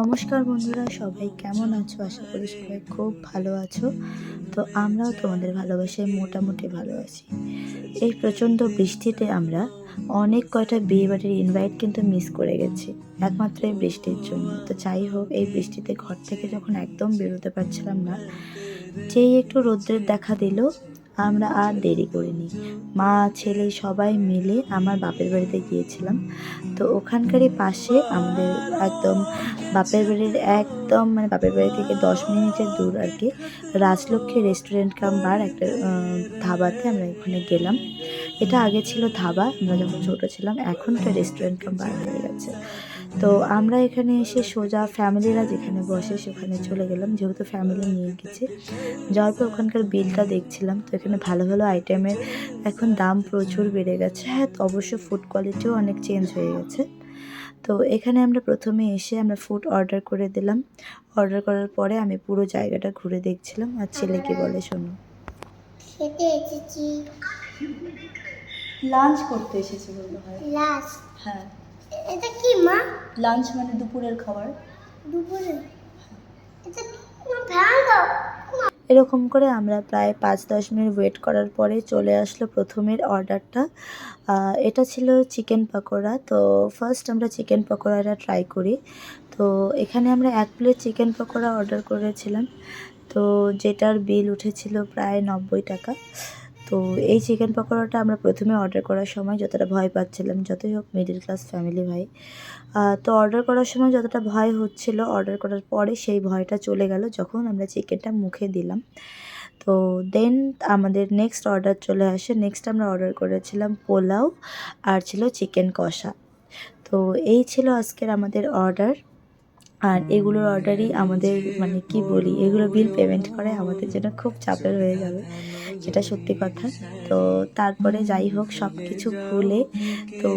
নমস্কার বন্ধুরা, সবাই কেমন আছো? আশা করি সবাই খুব ভালো আছো। তো আমরাও তোমাদের ভালোবাসায় মোটামুটি ভালো আছি। এই প্রচণ্ড বৃষ্টিতে আমরা অনেক কয়টা বিয়ে বাড়ির ইনভাইট কিন্তু মিস করে গেছি, একমাত্র এই বৃষ্টির জন্য। তো যাই হোক, এই বৃষ্টিতে ঘর থেকে যখন একদম বেরোতে পারছিলাম না, যেই একটু রৌদ্রের দেখা দিল আমরা আর দেরি করিনি। মা, ছেলে সবাই মিলে আমার বাপের বাড়িতে গিয়েছিলাম। তো ওখানকারই পাশে আমাদের একদম বাপের বাড়ির একদম মানে বাপের বাড়ি থেকে দশ মিনিটের দূর আর কি, রাজলক্ষ্মী রেস্টুরেন্ট কাম বার একটা ধাবাতে আমরা ওখানে গেলাম। এটা আগে ছিল ধাবা, আমরা যখন ছোটো ছিলাম, এখন এটা রেস্টুরেন্ট কাম বার হয়ে গেছে। তো আমরা এখানে এসে সোজা ফ্যামিলিরা যেখানে বসে সেখানে চলে গেলাম। যেহেতু ফ্যামিলি নিয়ে গেছি যাওয়ার পর ওখানকার বিলটা দেখছিলাম। তো এখানে ভালো ভালো আইটেমের এখন দাম প্রচুর বেড়ে গেছে। হ্যাঁ তো অবশ্য ফুড কোয়ালিটিও অনেক চেঞ্জ হয়ে গেছে। তো এখানে আমরা প্রথমে এসে আমরা ফুড অর্ডার করে দিলাম। অর্ডার করার পরে আমি পুরো জায়গাটা ঘুরে দেখছিলাম। আর ছেলে কি বলে শোনো। খেতে এসেছি। লাঞ্চ করতে এসেছি বলতে হয়। লাস্ট হ্যাঁ। এটা কি মা? লাঞ্চ মানে দুপুরের খাবার। দুপুরে? এটা এরকম করে আমরা প্রায় পাঁচ দশ মিনিট ওয়েট করার পরে চলে আসলো প্রথমের অর্ডারটা এটা ছিল চিকেন পকোড়া। তো ফার্স্ট আমরা চিকেন পকোড়াটা ট্রাই করি। তো এখানে আমরা এক প্লেট চিকেন পকোড়া অর্ডার করেছিলাম। তো যেটার বিল উঠেছিল প্রায় নব্বই টাকা। তো এই চিকেন পকোড়াটা আমরা প্রথমে অর্ডার করার সময় যতটা ভয় পাচ্ছিলাম, যতই হোক মিডিল ক্লাস ফ্যামিলি ভাই তো অর্ডার করার সময় যতটা ভয় হচ্ছিল অর্ডার করার পরে সেই ভয়টা চলে গেল যখন আমরা চিকেনটা মুখে দিলাম। তো দেন আমাদের নেক্সট অর্ডার চলে আসে নেক্সট আমরা অর্ডার করেছিলাম পোলাও আর ছিল চিকেন কষা। তো এই ছিল আজকের আমাদের অর্ডার আর এগুলোর অর্ডারই আমাদের মানে কি বলি, এগুলো বিল পেমেন্ট করে আমাদের জন্য খুব চাপের হয়ে যাবে যেটা সত্যি কথা। তো তারপরে যাই হোক সব কিছু ভুলে তো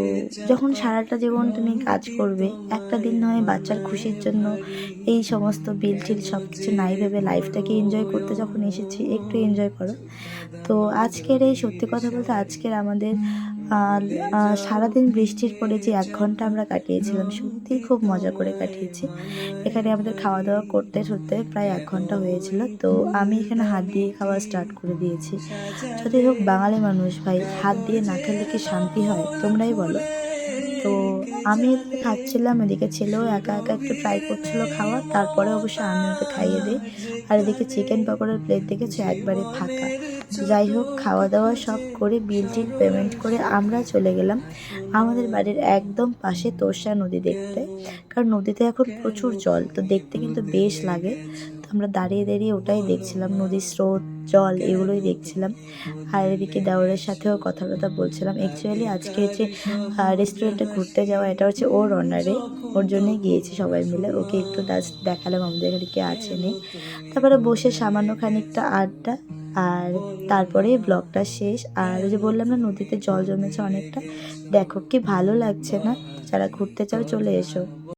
যখন সারাটা জীবন তুমি কাজ করবে, একটা দিন নয়, বাচ্চার খুশির জন্য এই সমস্ত বিল টিল সব কিছু নাই ভেবে লাইফটাকে এনজয় করতে যখন এসেছি, একটু এনজয় করো। তো আজকের এই সত্যি কথা বলতে আজকের আমাদের সারাদিন বৃষ্টির পরে যে এক ঘণ্টা আমরা কাটিয়েছিলাম, সত্যিই খুব মজা করে কাটিয়েছি। এখানে আমাদের খাওয়া দাওয়া করতে করতে প্রায় এক ঘণ্টা হয়েছিল, তো আমি এখানে হাত দিয়ে খাওয়া স্টার্ট করে দিয়েছি। যদি হোক বাঙালি মানুষ ভাই, হাত দিয়ে না খেলে কি শান্তি হয়? তোমরাই বলো। তো আমি এদিকে খাচ্ছিলাম, এদিকে ছেলেও একা একা একটু ট্রাই করছিল খাওয়া, তারপরে অবশ্য আমি ওকে খাইয়ে দিই। আর এদিকে চিকেন পকোড়ার প্লেট দেখেছ? একবারে ফাঁকা। যাই হোক, খাওয়া দাওয়া সব করে বিল টিল পেমেন্ট করে আমরা চলে গেলাম আমাদের বাড়ির একদম পাশে তোষা নদী দেখতে। কারণ নদীতে এখন প্রচুর জল, তো দেখতে কিন্তু বেশ লাগে। আমরা দাঁড়িয়ে দাঁড়িয়ে ওটাই দেখছিলাম, নদীর স্রোত, জল এগুলোই দেখছিলাম। আর এদিকে দেওয়ারের সাথেও কথা কথা বলছিলাম। অ্যাকচুয়ালি আজকে হচ্ছে রেস্টুরেন্টে ঘুরতে যাওয়া, এটা হচ্ছে ওর অনারে ওর জন্যই গিয়েছি সবাই মিলে। ওকে একটু জাস্ট দেখালাম, আমাদের এখানে কে আছে, নেই। তারপরে বসে সামান্য খানিকটা আড্ডা, আর তারপরে ব্লগটা শেষ। আর ওই যে বললাম না, নদীতে জল জমেছে অনেকটা। দেখো, কি ভালো লাগছে না? যারা ঘুরতে চাও, চলে এসো।